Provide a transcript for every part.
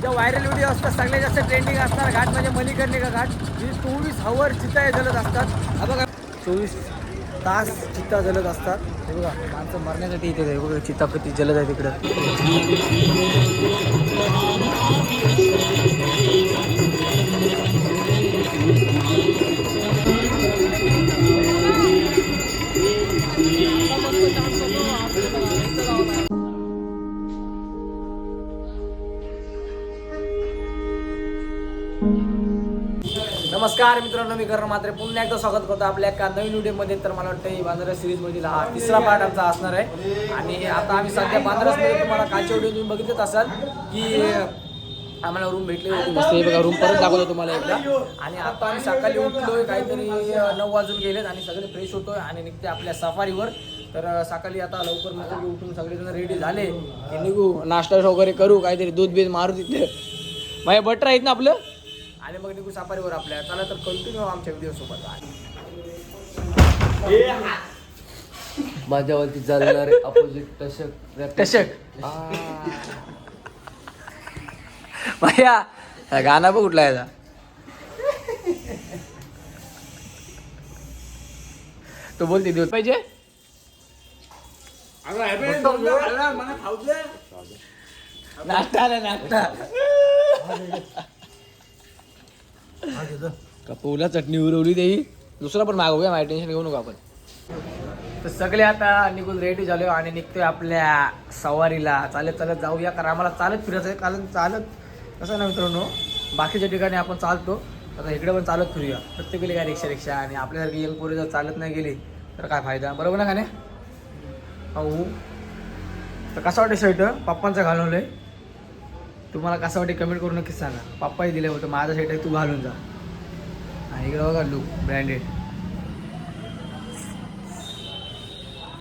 ज्या viral video असतात सगळ्यात जास्त ट्रेंडिंग असणार घाट म्हणजे मणिकर्णिका का घाट ही चोवीस हवर चित्ता हे जलत असतात. हा बघा. चोवीस तास चित्ता जलत असतात. हे बघा माणसं मरण्यासाठी इथे हे बघा चित्ताप्रती जलद आहे तिकडं. नमस्कार मित्रांनो मी करण मात्र पुन्हा एकदा स्वागत करतो आपल्या एका नवीन व्हिडिओमध्ये. तर मला वाटतं ही बांद्रा सिरीज मधील हा तिसरा पार्ट आमचा असणार आहे. आणि आता आम्ही सध्या बांद्रासमध्ये तुम्हाला कालच्या व्हिडिओ तुम्ही बघितलेच असाल की आम्हाला रूम भेटले होते. मस्त हे बघा रूम परत दाखवतो तुम्हाला एकदा. आणि आता आम्ही सकाळी उठलोय काहीतरी नऊ वाजून गेलेत आणि सगळे फ्रेश होतोय आणि निघते आपल्या सफारीवर. तर सकाळी आता लवकर मस्त उठून सगळेजण रेडी झाले. की निघू नाश्ता वगैरे करू काहीतरी दूध बीज मारू तिथे. माझ्या बटर आहेत ना आपलं? आणि मग निघू सफारीवर आपल्या. चला तर कंटिन्यू आमच्या व्हिडिओ सोबत. माझ्यावरती चालणारे अपोजिट टशक टशक भैया गाणं बघ कुठला याचा तो बोलते दूध पाहिजे. नाश्ता आला नाश्ता. कपवला चटणी उरवली ते दुसरा पण मागवूया माझ्या टेन्शन घेऊ नका आपण. तर सगळे आता निघून रेडी झालो हो आणि निघतोय आपल्या सवारीला. चालत चालत जाऊया कारण आम्हाला चालत फिरायचं आहे कारण चालत कसं ना मित्रांनो बाकीच्या ठिकाणी आपण चालतो. आता इकडे पण चालत फिरूया. प्रत्येक गेली काय रिक्षा रिक्षा आणि आपल्यासारखी यंग पोरी जर चालत नाही गेली तर काय फायदा? बरोबर ना का नाही? हो. तर कसं वाटतं शर्ट पप्पांचं आहे तुम्हाला कसं वाटते कमेंट करून नक्कीच सांगा. पप्पाही दिले होतं माझा सेट आहे तू घालून जा. आणि इकडं बघा लुक ब्रँडेड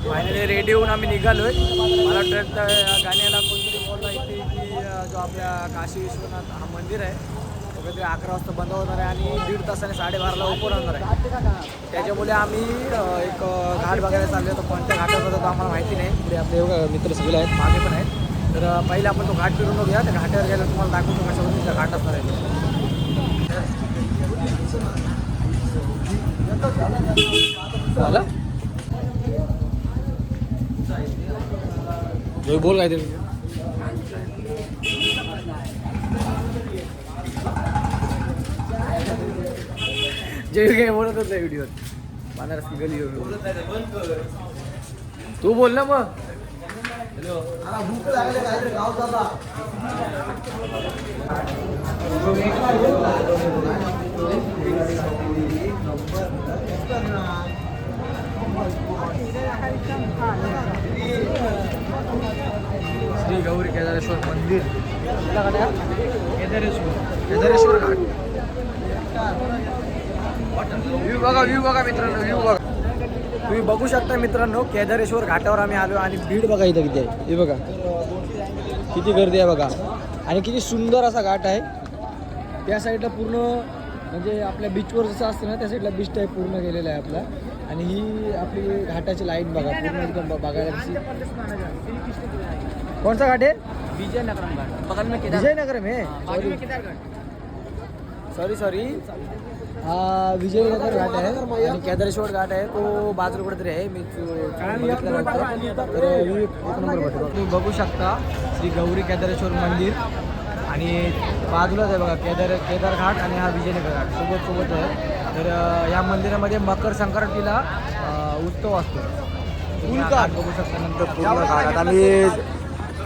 फायनली रेडी होऊन आम्ही निघालोय. मला वाटतं गाण्याला कोणतरी बोलला इथे की जो आपल्या काशी विश्वनाथ हा मंदिर आहे तो काहीतरी अकरा वाजता बंद होणार आहे आणि दीड तासाने साडेबाराला ओपन होणार आहे. त्याच्यामुळे आम्ही एक घाट बघायला चाललो होतो कोणत्या घाटात होतो आम्हाला माहिती नाही. पुढे आपले एवढं मित्र सगळे आहेत मागे पण आहेत. तर अं, पहिले आपण तो घाट फिरून बघूया. त्या घाटावर गेल्यावर तुम्हाला दाखवतो कशा पद्धतीचा घाट असणार आहे. बोल काय तरी जय काय बोलत होता व्हिडिओ बनारस गली तू बोल ना मग. श्री गौरी केदारेश्वर मंदिर कुठला घाट आहे केदारेश्वर केदारेश्वर घाट व्ह्यू बघा व्ह्यू बघा मित्रांनो व्ह्यू बघा तुम्ही बघू शकता मित्रांनो केदारेश्वर घाटावर आम्ही आलो आणि भीड बघा इथं किती आहे. हे बघा. किती गर्दी आहे बघा. आणि किती सुंदर असा घाट आहे. त्या साईडला पूर्ण म्हणजे आपल्या बीचवर जसं असतं ना त्या साईडला बीच टाईप पूर्ण गेलेला आहे आपला. आणि ही आपली घाटाची लाईन बघा. पूर्ण एकदम बघायला कशी सा घाट है विजयनगरम घाट. बगल में विजयनगर में सॉरी सॉरी हा विजयनगर घाट आहे आणि केदारेश्वर घाट आहे. तो बाजूला कुठेतरी आहे. मी नव्हतं. तर ही एक नंबर भेटतो तुम्ही बघू शकता श्री गौरी केदारेश्वर मंदिर. आणि बाजूलाच आहे बघा केदार केदार घाट आणि हा विजयनगर घाट. सोबत सोबत आहे. तर या मंदिरामध्ये मकर संक्रांतीला उत्सव असतो. घाट बघू शकता नंतर पूर्ण घाटात. आम्ही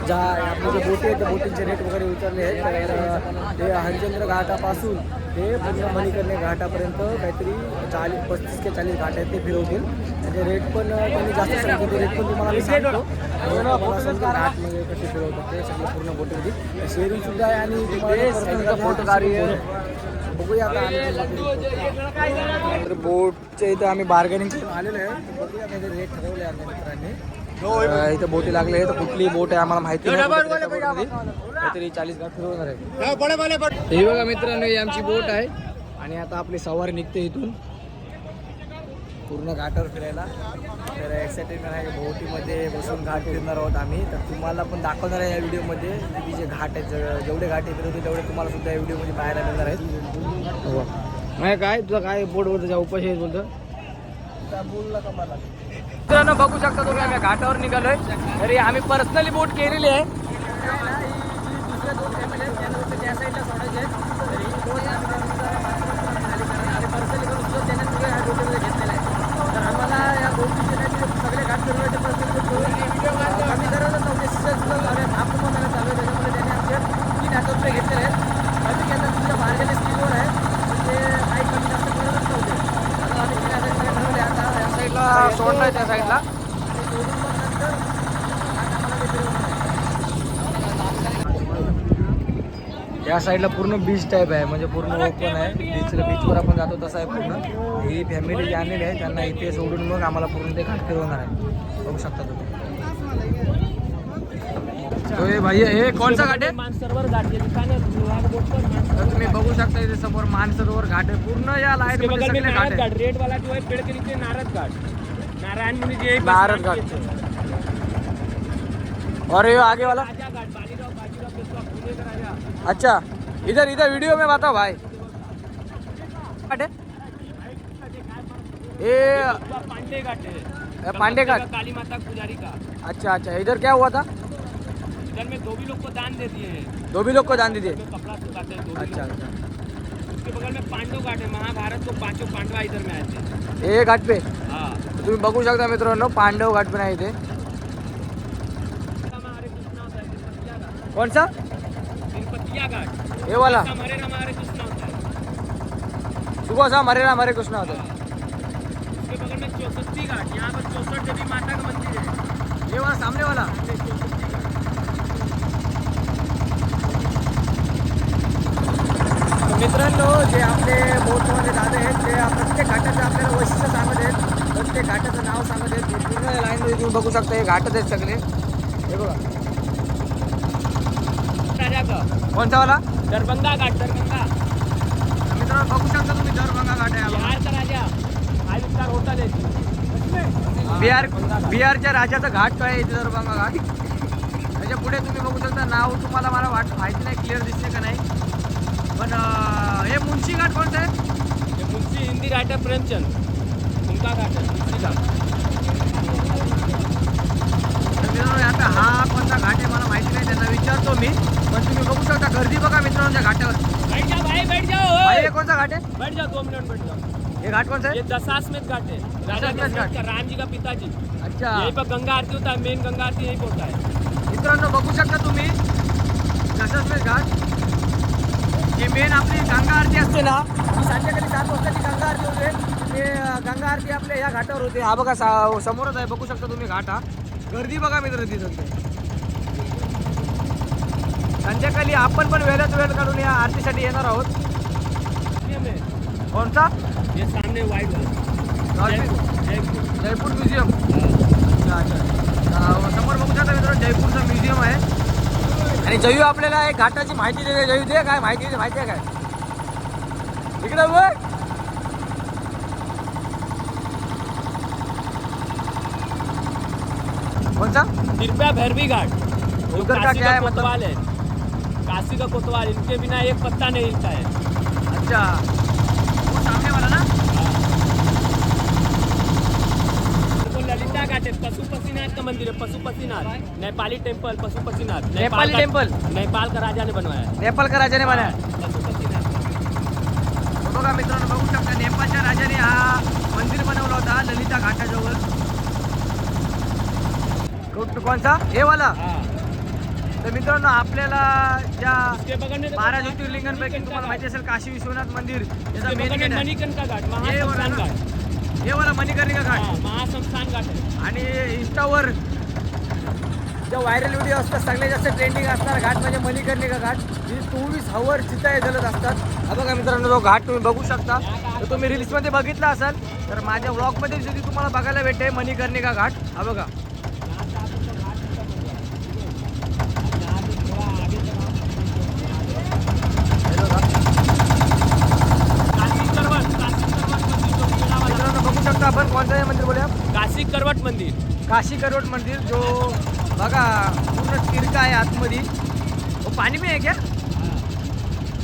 ज्या आपले जे बोटी आहेत त्या बोटींचे रेट वगैरे उतरले आहेत. तर ते हरिचंद्र घाटापासून ते पूर्ण मणिकर्णे घाटापर्यंत काहीतरी चाळीस पस्तीस ते चाळीस घाट आहेत ते फिरवतील त्याचे रेट पण त्यांनी जास्त सांगितले ते रेट पण तुम्हाला मी सांगतो आणि तुम्हाला समजा घाट म्हणजे कसे फिरवतात ते सगळे पूर्ण बोटीमध्ये शेअरिंग सुद्धा आहे आणि तुम्हाला बघूया आता बोटच्या इथं आम्ही बार्गेनिंग करून आलेलो आहे बघूया काहीतरी रेट ठरवले आमच्या मित्रांनी इथं बोटी लागले तर कुठली बोट आहे आम्हाला माहिती. काहीतरी चाळीस घाट फिरवणार आहे. हे बघा मित्रांनो ही आमची बोट आहे. आणि आता आपली सवारी निघते इथून. पूर्ण घाटावर फिरायला. तर एक्साइटेडमेंट आहे बोटीमध्ये बसून घाट फिरणार आहोत आम्ही. तर तुम्हाला पण दाखवणार आहे या व्हिडिओमध्ये की जे घाट आहेत जेवढे घाट आहे फिरवते तेवढे तुम्हाला सुद्धा या व्हिडिओमध्ये पाहायला मिळणार आहेत. हो. नाही काय? तुझं काय बोर्डवर तुझ्या उपाशी बोलतं? बोलला का मला. मित्रांनो बघू शकता तुम्ही आम्ही घाटावर निघालोय. तरी आम्ही पर्सनली बोट केलेली आहे. दुसऱ्या दोन फॅमिली आहेत त्यानंतर त्या साईडला सोडायचे आहेत तर ही बोट आम्ही खाली करणार आणि पर्सनली करून सुद्धा त्याने सगळे ह्या बोटीमध्ये घेतलेले आहे तर आम्हाला या बोटीचे नाही ते सगळे घाट फिरवायचे पर्सनली करून कमी करत नव्हते सुद्धा झाले हाफ पण चालू आहे त्याच्यामुळे त्याने आमचे तीन हजार रुपये घेतलेले आहेत कमी घेतात तुमच्या मार्गाने स्कीमवर आहे तर ते काही कमी जास्त करतच नव्हते आता आम्ही तीन हजार रुपये ठरवले आता या सोडलाय त्या साईडला आहे. या साईडला पूर्ण बीच टाईप आहे म्हणजे पूर्ण ओपन आहे. बीचला बीचवर आपण जातो तसं आहे पूर्ण. ही फॅमिली जी आणलेली आहे त्यांना इथे सोडून मग आम्हाला पूर्ण ते घाट फिरवणार आहे. बघू शकता तुम्ही. भाई हे कोणचा घाट आहे? मानसरोवर घाट तर तुम्ही बघू शकता इथे समोर मानसरोवर घाट आहे. पूर्ण या लाइट घाट आहे. रेड वाला जो पेड़ के नीचे नारद घाट. नारायण मुनि जी नारद घाट। और ये आगे वाला? अच्छा इधर इधर वीडियो में बताओ भाई। घाट ये पांडे घाट है। पांडे घाट। काली माता पुजारी का। अच्छा अच्छा इधर क्या हुआ था? इधर में धोबी लोग को दान दे दिए हैं। दो भी लोग को जान दीजिए जो कपड़ा सुखाते हैं अच्छा अच्छा। उसके बगल में पांडव घाट है महाभारत को पाँचों पांडवा इधर में आए थे। हे घाट पे? हाँ। तुम्ही बघू शकता मित्रांनो पांडव घाट पण आहे इथे. हमारे कोणचा? हे वाला. कृष्णा होता सुबह शाम हरे राम हरे कृष्णा होता. उसके बगल में चौसठी घाट यहाँ पर चौसठ देवी माता का मंदिर है वाला सामने वाला. मित्रांनो जे आपले बोटमध्ये दादा आहेत ते प्रत्येक घाटाचे आपल्याला वैशिष्ट्य सांगत आहेत. प्रत्येक घाटाचं नाव सांगत आहेत. हे पूर्ण लाईनमध्ये तुम्ही बघू शकता हे घाटच आहेत सगळे. हे बघा. कोणता वाला दरभंगा घाट दरभंगा. तर मित्रांनो बघू शकता तुम्ही दरभंगा घाट आहे बघा. बिहार का राजा. फाइव स्टार होटल है बिहार बिहारच्या राजाचा घाट काय आहे इथे दरभंगा घाट? त्याच्या पुढे तुम्ही बघू शकता नाव तुम्हाला मला वाट माहिती नाही क्लिअर दिसते का नाही. पण हे मुंशी घाट कोणतं आहे? मुंशी हिंदी राइटर प्रेमचंद. आता हा कोणता घाट आहे मला माहिती नाही त्यांना विचारतो मी पण तुम्ही बघू शकता गर्दी बघा मित्रांच्या घाटावर कोणता घाट आहे बैठ जाओ दो मिनट बैठ जाओ हे घाट कोणतं ये आहे दशाश्वमेध घाट है राजा घाट। का राम जी का पिताजी अच्छा यहीं पर गंगा आरती होता है मेन गंगा आरती यहीं पर होता है मित्रांनो बघू शकता तुम्ही दशाश्वमेध घाट जी मेन आपली गंगा आरती असते ना संध्याकाळी सात वाजताची गंगा आरती होते गंगा आरती आपल्या या घाटावर होते. हा बघा समोरच आहे. बघू शकता तुम्ही घाट. हा गर्दी बघा मित्र तिथं. संध्याकाळी आपण पण वेळात वेळ काढून या आरतीसाठी येणार आहोत. कोणता? जयपूर म्युझियम. अच्छा अच्छा. अं, समोर बघू शकता मित्रांनो जयपूरचं म्युझियम आहे. आणि जयू आपल्याला एक घाटाची माहिती देते. जयू दे काय माहिती माहिती आहे काय? इकडे बघ. कोणता कृपया भैरवी घाट। उधर का काशी क्या का है मतलब? कोतवाल है। काशी का कोतवाल इनके बिना एक पत्ता नहीं हिलता है। अच्छा। वो सामने वाला ना? ललिता घाट है पशुपतिनाथ का मंदिर है पशुपतिनाथ नेपाली टेम्पल पशुपतिनाथ नेपाली टेम्पल? नेपाल का राजा ने बनवाया है। नेपाल का राजाने म्हणा पशुपतिनाथ बघा मित्रांनो बघू शकता नेपाळच्या राजाने हा मंदिर बनवला होता ललिता घाटाजवळ. कुठ- कोणता? हे वाला. तर मित्रांनो आपल्याला ज्या बारा ज्योतिर्लिंगांपैकी तुम्हाला माहिती। असेल काशी विश्वनाथ मंदिर याचा मेन गेट आहे. हे वाला मणिकर्णिका घाट. महाशमशान घाट आणि इंस्टावर ज्या व्हायरल व्हिडिओ असतात सगळ्यात जास्त ट्रेंडिंग असणारा घाट म्हणजे मणिकर्णिका घाट. जी चोवीस हवर चिता जलत असतात. हा बघा मित्रांनो तो घाट तुम्ही बघू शकता. तर तुम्ही रील्समध्ये बघितला असाल तर माझ्या व्लॉगमध्ये सुद्धा तुम्हाला बघायला भेटते मणिकर्णिका घाट. हा बघा हे बघा. काशी सर्वत काशी सर्वत मंदिर जो वीणा वाला मित्रांनो बघू शकता होता आपण कोणतं मंदिर बोलूया मंदिर. काशी करोड मंदिर जो बघा पूर्ण तीर्थ आहे आतमध्ये. हो, पाणी पण आहे क्या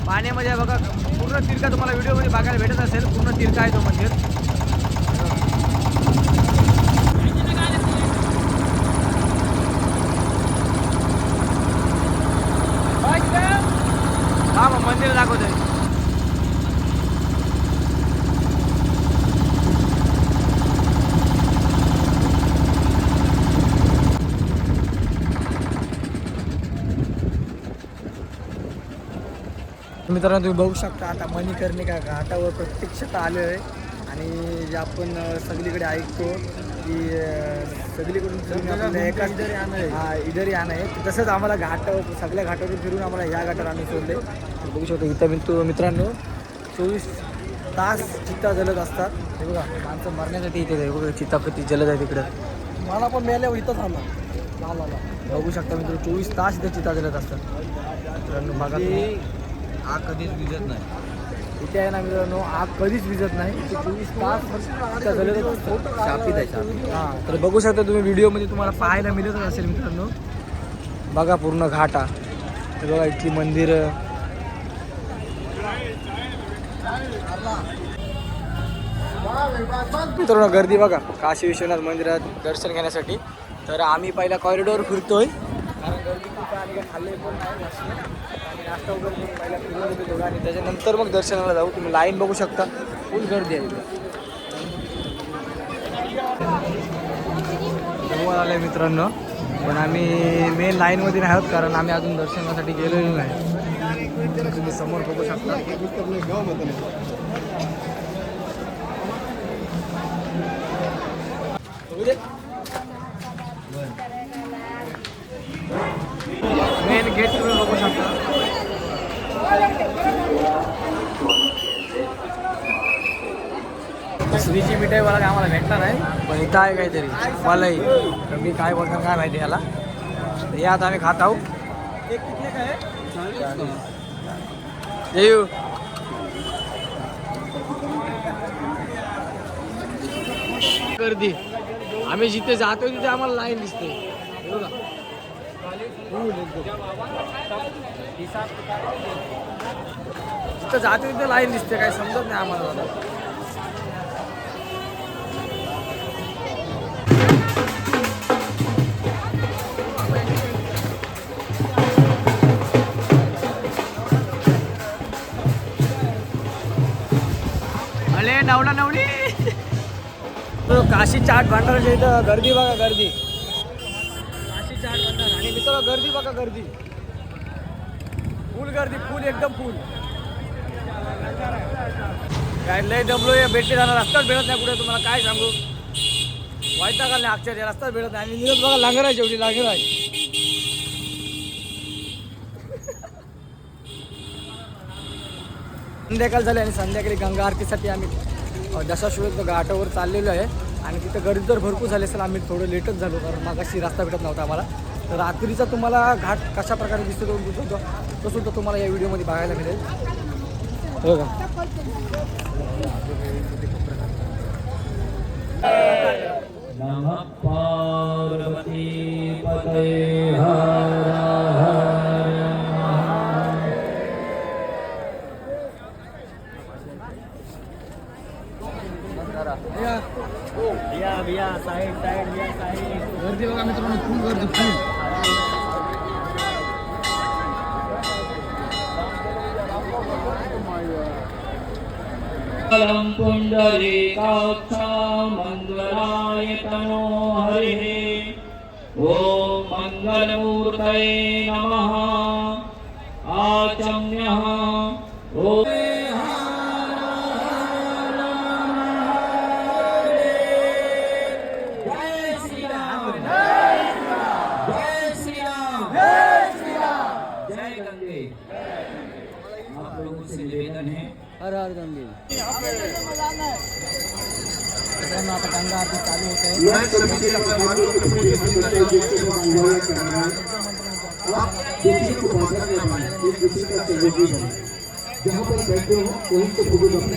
पाण्यामध्ये बघा पूर्ण तीर्थ तुम्हाला व्हिडिओमध्ये बघायला भेटत असेल. पूर्ण तीर्थ आहे तो मंदिर. हा मग मंदिर दाखवतोय. मित्रांनो तुम्ही बघू शकता आता मणिकर्णिका घाटावर प्रत्यक्षात आलो आहे. आणि जे आपण सगळीकडे ऐकतो की सगळीकडून एकाच हा इधर यान आहे तसंच आम्हाला घाटावर सगळ्या घाटावरून फिरून आम्हाला ह्या घाटावर आम्ही सोडले. बघू शकतो इथं मित्र मित्रांनो चोवीस तास चित्ता जलत असतात. हे बघा माणसं मरण्यासाठी इथे आहे. बघा चित्ता किती जलद आहे तिकडं. मला पण मेल्या इथंच आला बघू शकता मित्र चोवीस तास इथे चित्ता जलत असतात. मित्रांनो बघा. आग कधीच विजत नाही. इथे आहे ना मित्रांनो आग कधीच विजत नाही. इथे चोवीस तास. शापित आहे, शापित. हा तर बघू शकता तुम्ही व्हिडिओमध्ये तुम्हाला पाहायला मिळतच असेल मित्रांनो. बघा पूर्ण घाट. हे बघा इथली मंदिर. मित्रांनो गर्दी बघा. काशी विश्वनाथ मंदिरात दर्शन घेण्यासाठी. तर आम्ही पहिला कॉरिडॉर फिरतोय. कारण गर्दी खाल्ले पण नाही नाश्ता वगैरे करून पहिला फिरून येतो थोडं आणि त्याच्यानंतर मग दर्शनाला जाऊ. तुम्ही लाईन बघू शकता. फुल गर्दी आहे जवळ आलं आहे मित्रांनो. पण आम्ही मेन लाईनमध्ये नाही आहोत कारण आम्ही अजून दर्शनासाठी गेलेलो नाही. तुम्ही समोर बघू शकता मेन गेट तुम्ही बघू शकता श्रीची मिठाई मला काय आम्हाला भेटणार नाही पण इथं आहे काहीतरी मलाही तर मी काय बोलणार काय माहिती याला. हे या आता आम्ही खात आहोत. येऊ. गर्दी. आम्ही जिथे जातो तिथे आम्हाला लाईन दिसते. जिथं जातो तिथे लाईन दिसते काय समजत नाही आम्हाला. अरे नवडा नवडी तो काशी चाट भांडाराच्या इथं गर्दी बघा गर्दी. काशी चाट भांडार. आणि मित्र गर्दी बघा गर्दी. फुल गर्दी फुल एकदम फुल. काय लय दबलो या भेटले जाणार रस्ताच भेटत नाही कुठे तुम्हाला काय सांगू? वाईट का नाही अक्षर रस्ताच भेटत नाही. आणि निरज बघा लांगर आहे शेवटी लांगर आहे संध्याकाळ झाली आणि संध्याकाळी गंगा आरतीसाठी आम्ही अ, घाटावर चाललेलो आहे. आणि तिथं गर्दी तर भरपूर झाली असेल आम्ही थोडं लेटच झालो कारण मागाशी रस्ता भेटत नव्हता आम्हाला. तर रात्रीचा तुम्हाला घाट कशा प्रकारे दिसतो तो दिसतो तो सुद्धा तुम्हाला या व्हिडिओमध्ये बघायला मिळेल. हो का? पार्वती पतये हर। गर्दी बघा मित्रांनो खूप गर्दी खूप मङ्गलं पुण्डरीकाक्षा मङ्गलाय तनो हरिः ॐ मङ्गलमूर्तये नमः। आचम्यः में आए एक दूसरे का सहयोगी बने जहाँ पर बैठे हो वहीं से खूब अपने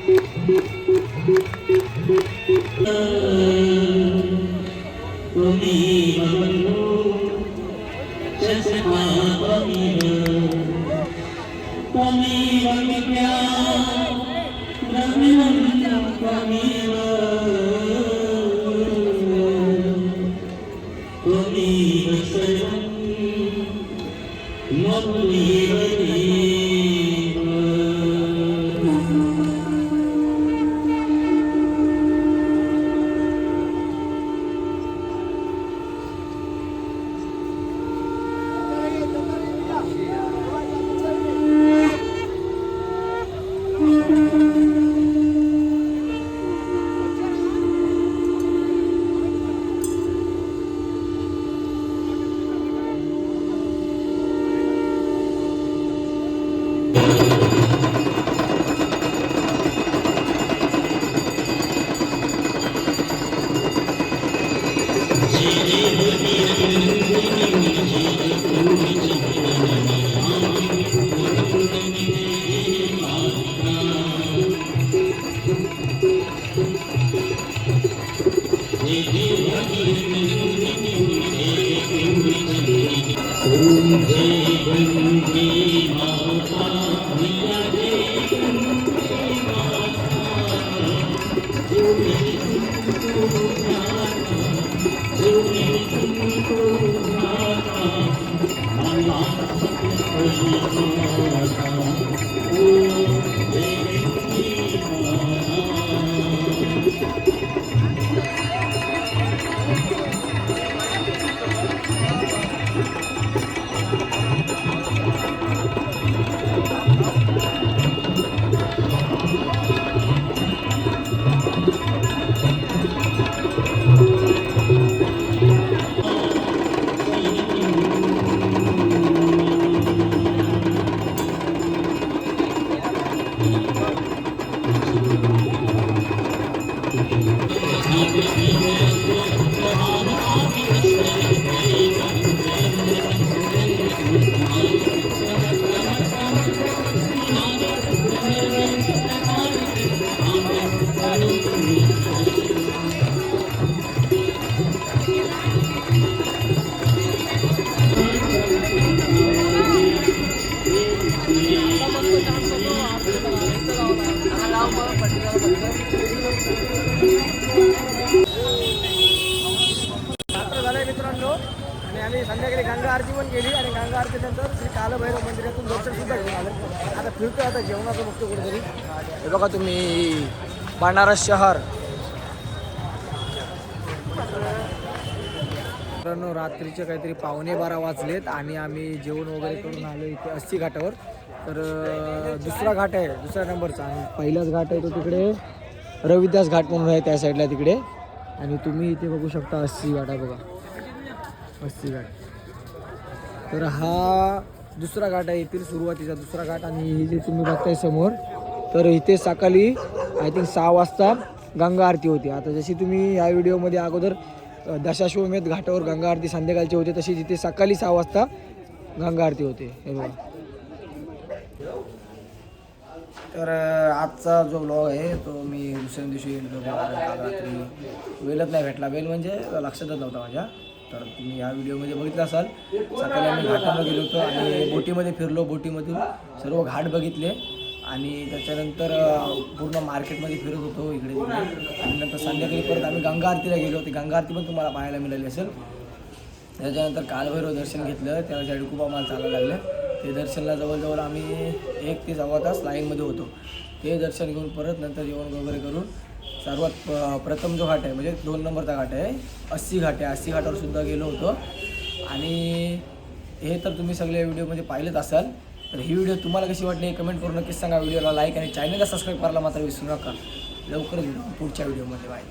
आम्ही गंगा आरती पण केली आणि गंगा आरतीनंतर श्री कालभैरव मंदिरातून दर्शन सुद्धा घेऊन आलं. आता फिरतो आता जेवणाचं बघतो कुठेतरी. हे बघा तुम्ही बनारस शहर. मित्रांनो रात्रीचे काहीतरी पावणे बारा वाजलेत आणि आम्ही जेवण वगैरे करून आलो इथे अस्सी घाटावर. तर दुसरा घाट आहे दुसऱ्या नंबरचा. आणि पहिलाच घाट आहे तो तिकडे रविदास घाट म्हणून आहे त्या साईडला तिकडे. आणि तुम्ही इथे बघू शकता अस्सी घाट आहे बघा. अस्सी घाट. तर हा दुसरा घाट आहे येथील सुरुवातीचा दुसरा घाट आणि हे जे तुम्ही बघताय समोर तर इथे सकाळी आय थिंक सहा वाजता गंगा आरती होती. आता जशी तुम्ही या व्हिडिओमध्ये अगोदर दशाश्वमेध घाटावर गंगा आरती संध्याकाळची होते तशी जिथे सकाळी सहा वाजता गंगा आरती होते. हे बघा. तर आजचा जो ब्लॉग आहे तो मी दुसऱ्या दिवशी काल रात्री वेलच नाही भेटला. वेल म्हणजे लक्षातच नव्हता माझ्या. तर तुम्ही या व्हिडिओमध्ये बघितलं असाल. सकाळी आम्ही घाटामध्ये गेलो होतो आणि बोटीमध्ये फिरलो बोटीमधून सर्व घाट बघितले. आणि त्याच्यानंतर पूर्ण मार्केटमध्ये फिरत होतो इकडे तिकडे. आणि नंतर संध्याकाळी परत आम्ही गंगा आरतीला गेलो होते. गंगा आरती पण तुम्हाला पाहायला मिळाली असेल. त्याच्यानंतर कालभैरव दर्शन घेतलं. त्यासाठी खूप आम्हाला चालायला लागलं. ते दर्शनला जवळजवळ आम्ही एक ते सव्वा तास लाईनमध्ये होतो. ते दर्शन घेऊन परत नंतर जेवण वगैरे करून सर्वात प- प्रथम जो घाट आहे म्हणजे दोन नंबरचा घाट आहे अस्सी घाट आहे. अस्सी घाटावर सुद्धा गेलो होतो. आणि हे तर तुम्ही सगळे व्हिडिओमध्ये पाहिलंच असाल. तर ही व्हिडिओ तुम्हाला कशी वाटली कमेंट करून नक्कीच सांगा. व्हिडिओला लाईक आणि चॅनलला सबस्क्राईब करायला मात्र विसरू नका. लवकरच पुढच्या व्हिडिओमध्ये. बाय